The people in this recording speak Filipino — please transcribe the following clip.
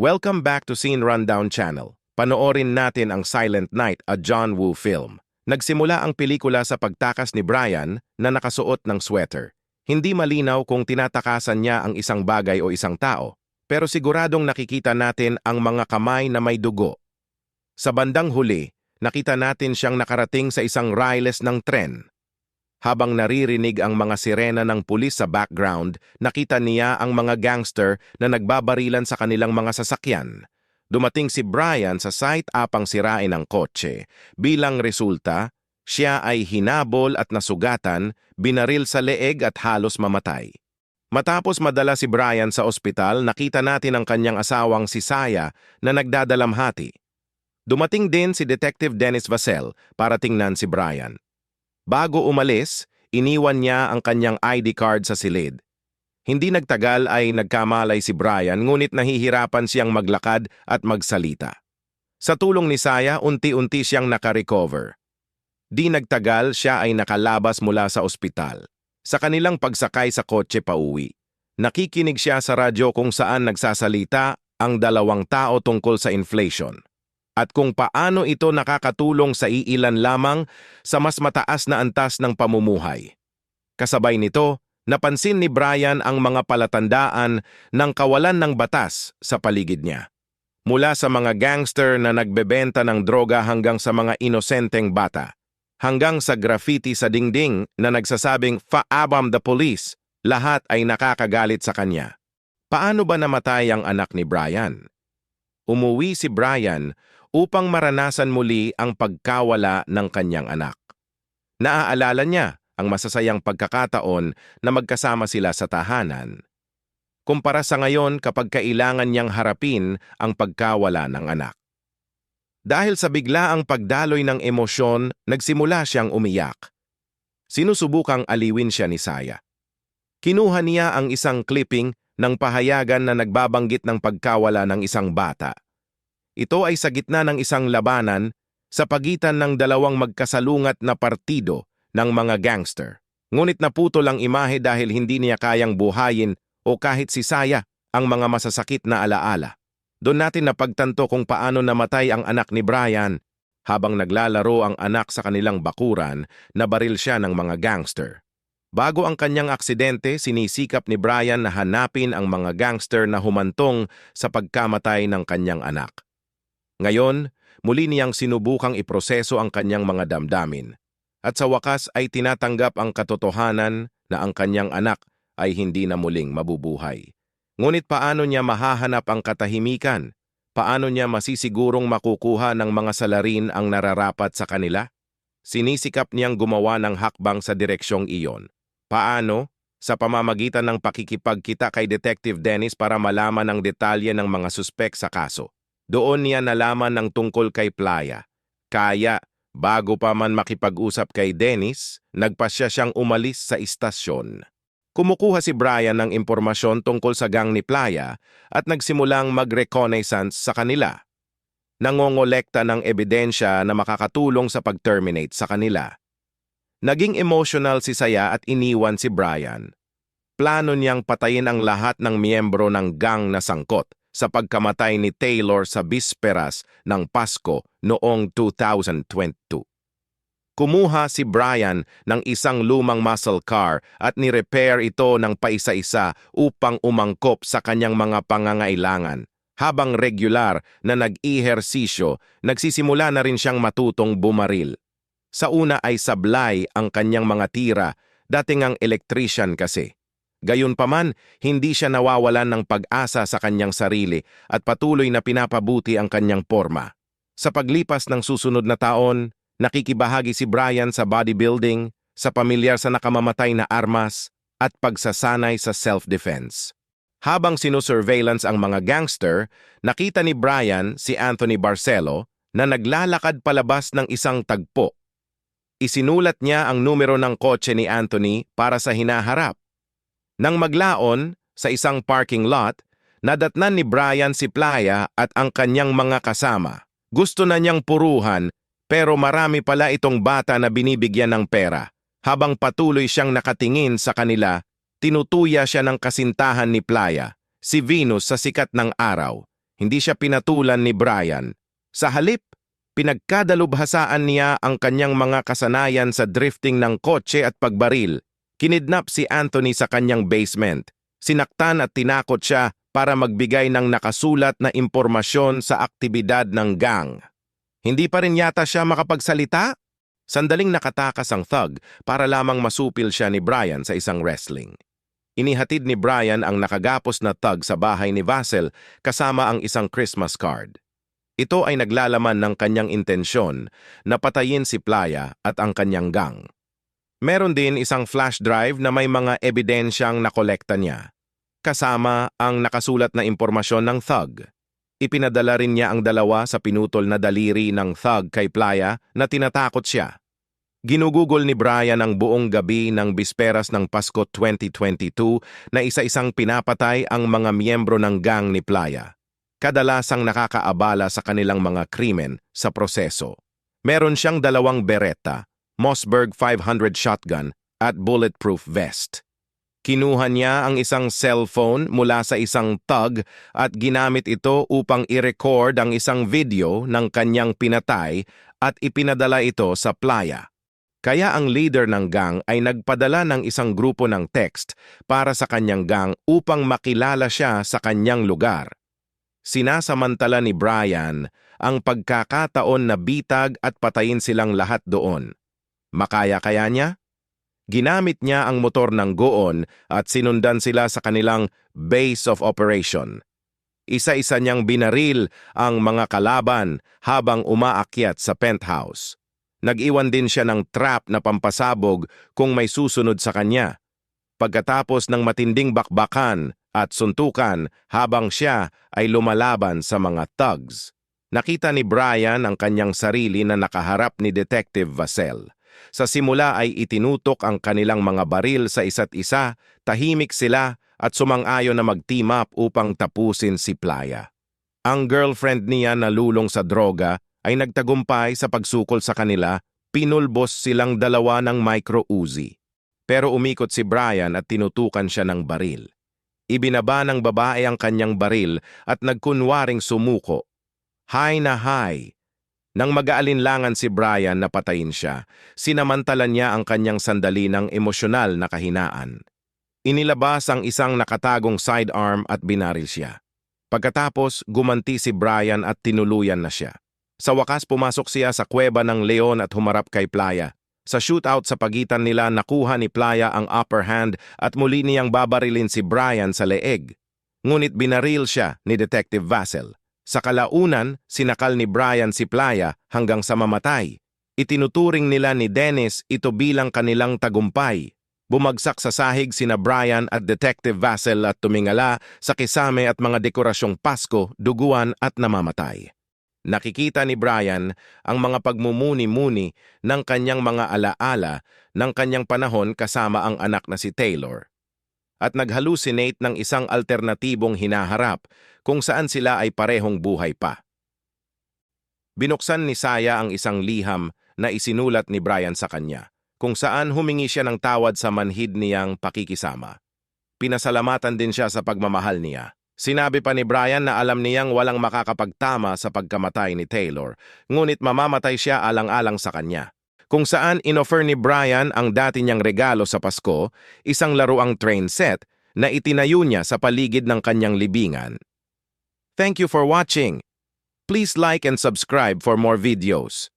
Welcome back to Scene Rundown Channel. Panoorin natin ang Silent Night, a John Woo film. Nagsimula ang pelikula sa pagtakas ni Brian na nakasuot ng sweater. Hindi malinaw kung tinatakasan niya ang isang bagay o isang tao, pero siguradong nakikita natin ang mga kamay na may dugo. Sa bandang huli, nakita natin siyang nakarating sa isang riles ng tren. Habang naririnig ang mga sirena ng pulis sa background, nakita niya ang mga gangster na nagbabarilan sa kanilang mga sasakyan. Dumating si Brian sa site apang sirain ang kotse. Bilang resulta, siya ay hinabol at nasugatan, binaril sa leeg at halos mamatay. Matapos madala si Brian sa ospital, nakita natin ang kanyang asawang si Saya na nagdadalamhati. Dumating din si Detective Dennis Vassell para tingnan si Brian. Bago umalis, iniwan niya ang kanyang ID card sa silid. Hindi nagtagal ay nagkamalay si Brian ngunit nahihirapan siyang maglakad at magsalita. Sa tulong ni Saya, unti-unti siyang nakarecover. Di nagtagal, siya ay nakalabas mula sa ospital. Sa kanilang pagsakay sa kotse pauwi, nakikinig siya sa radyo kung saan nagsasalita ang dalawang tao tungkol sa inflation at kung paano ito nakakatulong sa iilan lamang sa mas mataas na antas ng pamumuhay. Kasabay nito, napansin ni Brian ang mga palatandaan ng kawalan ng batas sa paligid niya. Mula sa mga gangster na nagbebenta ng droga hanggang sa mga inosenteng bata, hanggang sa graffiti sa dingding na nagsasabing Faabam the police, lahat ay nakakagalit sa kanya. Paano ba namatay ang anak ni Brian? Umuwi si Brian upang maranasan muli ang pagkawala ng kanyang anak. Naaalala niya ang masasayang pagkakataon na magkasama sila sa tahanan. Kumpara sa ngayon kapag kailangan niyang harapin ang pagkawala ng anak. Dahil sa biglaang pagdaloy ng emosyon, nagsimula siyang umiyak. Sinusubukang aliwin siya ni Saya. Kinuha niya ang isang clipping ng pahayagan na nagbabanggit ng pagkawala ng isang bata. Ito ay sa gitna ng isang labanan sa pagitan ng dalawang magkasalungat na partido ng mga gangster. Ngunit naputol ang imahe dahil hindi niya kayang buhayin o kahit si Saya ang mga masasakit na alaala. Doon natin napagtanto kung paano namatay ang anak ni Brian habang naglalaro ang anak sa kanilang bakuran, nabaril siya ng mga gangster. Bago ang kanyang aksidente, sinisikap ni Brian na hanapin ang mga gangster na humantong sa pagkamatay ng kanyang anak. Ngayon, muli niyang sinubukang iproseso ang kanyang mga damdamin. At sa wakas ay tinatanggap ang katotohanan na ang kanyang anak ay hindi na muling mabubuhay. Ngunit paano niya mahahanap ang katahimikan? Paano niya masisigurong makukuha ng mga salarin ang nararapat sa kanila? Sinisikap niyang gumawa ng hakbang sa direksyong iyon. Paano? Sa pamamagitan ng pakikipagkita kay Detective Dennis para malaman ang detalye ng mga suspek sa kaso. Doon niya nalaman ng tungkol kay Playa. Kaya, bago pa man makipag-usap kay Dennis, nagpasya siyang umalis sa istasyon. Kumukuha si Brian ng impormasyon tungkol sa gang ni Playa at nagsimulang mag-reconnaissance sa kanila. Nangongolekta ng ebidensya na makakatulong sa pag-terminate sa kanila. Naging emotional si Saya at iniwan si Brian. Plano niyang patayin ang lahat ng miyembro ng gang na sangkot sa pagkamatay ni Taylor sa bisperas ng Pasko noong 2022. Kumuha si Brian ng isang lumang muscle car at ni-repair ito ng paisa-isa upang umangkop sa kanyang mga pangangailangan. Habang regular na nag-ihersisyo, nagsisimula na rin siyang matutong bumaril. Sa una ay sablay ang kanyang mga tira, dating ang electrician kasi. Gayunpaman, hindi siya nawawalan ng pag-asa sa kanyang sarili at patuloy na pinapabuti ang kanyang forma. Sa paglipas ng susunod na taon, nakikibahagi si Brian sa bodybuilding, sa pamilyar sa nakamamatay na armas, at pagsasanay sa self-defense. Habang sinusurveillance ang mga gangster, nakita ni Brian si Anthony Barcelo na naglalakad palabas ng isang tagpo. Isinulat niya ang numero ng kotse ni Anthony para sa hinaharap. Nang maglaon sa isang parking lot, nadatnan ni Brian si Playa at ang kanyang mga kasama. Gusto na niyang puruhan pero marami pala itong bata na binibigyan ng pera. Habang patuloy siyang nakatingin sa kanila, tinutuya siya ng kasintahan ni Playa, si Venus sa sikat ng araw. Hindi siya pinatulan ni Brian. Sa halip, pinagkadalubhasaan niya ang kanyang mga kasanayan sa drifting ng kotse at pagbaril. Kinidnap si Anthony sa kanyang basement. Sinaktan at tinakot siya para magbigay ng nakasulat na impormasyon sa aktibidad ng gang. Hindi pa rin yata siya makapagsalita? Sandaling nakatakas ang thug para lamang masupil siya ni Brian sa isang wrestling. Inihatid ni Brian ang nakagapos na thug sa bahay ni Vassel kasama ang isang Christmas card. Ito ay naglalaman ng kanyang intensyon na patayin si Playa at ang kanyang gang. Meron din isang flash drive na may mga ebidensyang nakolekta niya, kasama ang nakasulat na impormasyon ng thug. Ipinadala rin niya ang dalawa sa pinutol na daliri ng thug kay Playa na tinatakot siya. Ginugugol ni Brian ang buong gabi ng bisperas ng Pasko 2022 na isa-isang pinapatay ang mga miyembro ng gang ni Playa. Kadalasang nakakaabala sa kanilang mga krimen sa proseso. Meron siyang dalawang beretta, Mossberg 500 shotgun at bulletproof vest. Kinuha niya ang isang cellphone mula sa isang thug at ginamit ito upang i-record ang isang video ng kanyang pinatay at ipinadala ito sa playa. Kaya ang leader ng gang ay nagpadala ng isang grupo ng text para sa kanyang gang upang makilala siya sa kanyang lugar. Sinasamantala ni Brian ang pagkakataon na bitag at patayin silang lahat doon. Makaya-kaya niya? Ginamit niya ang motor ng goon at sinundan sila sa kanilang base of operation. Isa-isa niyang binaril ang mga kalaban habang umaakyat sa penthouse. Nag-iwan din siya ng trap na pampasabog kung may susunod sa kanya. Pagkatapos ng matinding bakbakan at suntukan habang siya ay lumalaban sa mga thugs. Nakita ni Brian ang kanyang sarili na nakaharap ni Detective Vassell. Sa simula ay itinutok ang kanilang mga baril sa isa't isa, tahimik sila at sumang-ayon na mag-team up upang tapusin si Playa. Ang girlfriend niya na lulong sa droga ay nagtagumpay sa pagsukol sa kanila, pinulbos silang dalawa ng micro Uzi. Pero umikot si Brian at tinutukan siya ng baril. Ibinaba ng babae ang kanyang baril at nagkunwaring sumuko. Hay na hay! Nang mag-aalinlangan si Brian na patayin siya, sinamantala niya ang kanyang sandali ng emosyonal na kahinaan. Inilabas ang isang nakatagong sidearm at binaril siya. Pagkatapos, gumanti si Brian at tinuluyan na siya. Sa wakas pumasok siya sa kuweba ng Leon at humarap kay Playa. Sa shootout sa pagitan nila nakuha ni Playa ang upper hand at muli niyang babarilin si Brian sa leeg. Ngunit binaril siya ni Detective Vassell. Sa kalaunan, sinakal ni Brian si Playa hanggang sa mamatay. Itinuturing nila ni Dennis ito bilang kanilang tagumpay. Bumagsak sa sahig sina Brian at Detective Vassell at tumingala sa kisame at mga dekorasyong Pasko, duguan at namamatay. Nakikita ni Brian ang mga pagmumuni-muni ng kanyang mga alaala ng kanyang panahon kasama ang anak na si Taylor. At naghalusinate ng isang alternatibong hinaharap kung saan sila ay parehong buhay pa. Binuksan ni Saya ang isang liham na isinulat ni Brian sa kanya, kung saan humingi siya ng tawad sa manhid niyang pakikisama. Pinasalamatan din siya sa pagmamahal niya. Sinabi pa ni Brian na alam niyang walang makakapagtama sa pagkamatay ni Taylor, ngunit mamamatay siya alang-alang sa kanya. Kung saan inoffer ni Brian ang dati niyang regalo sa Pasko, isang laruang train set na itinayo niya sa paligid ng kanyang libingan. Thank you for watching. Please like and subscribe for more videos.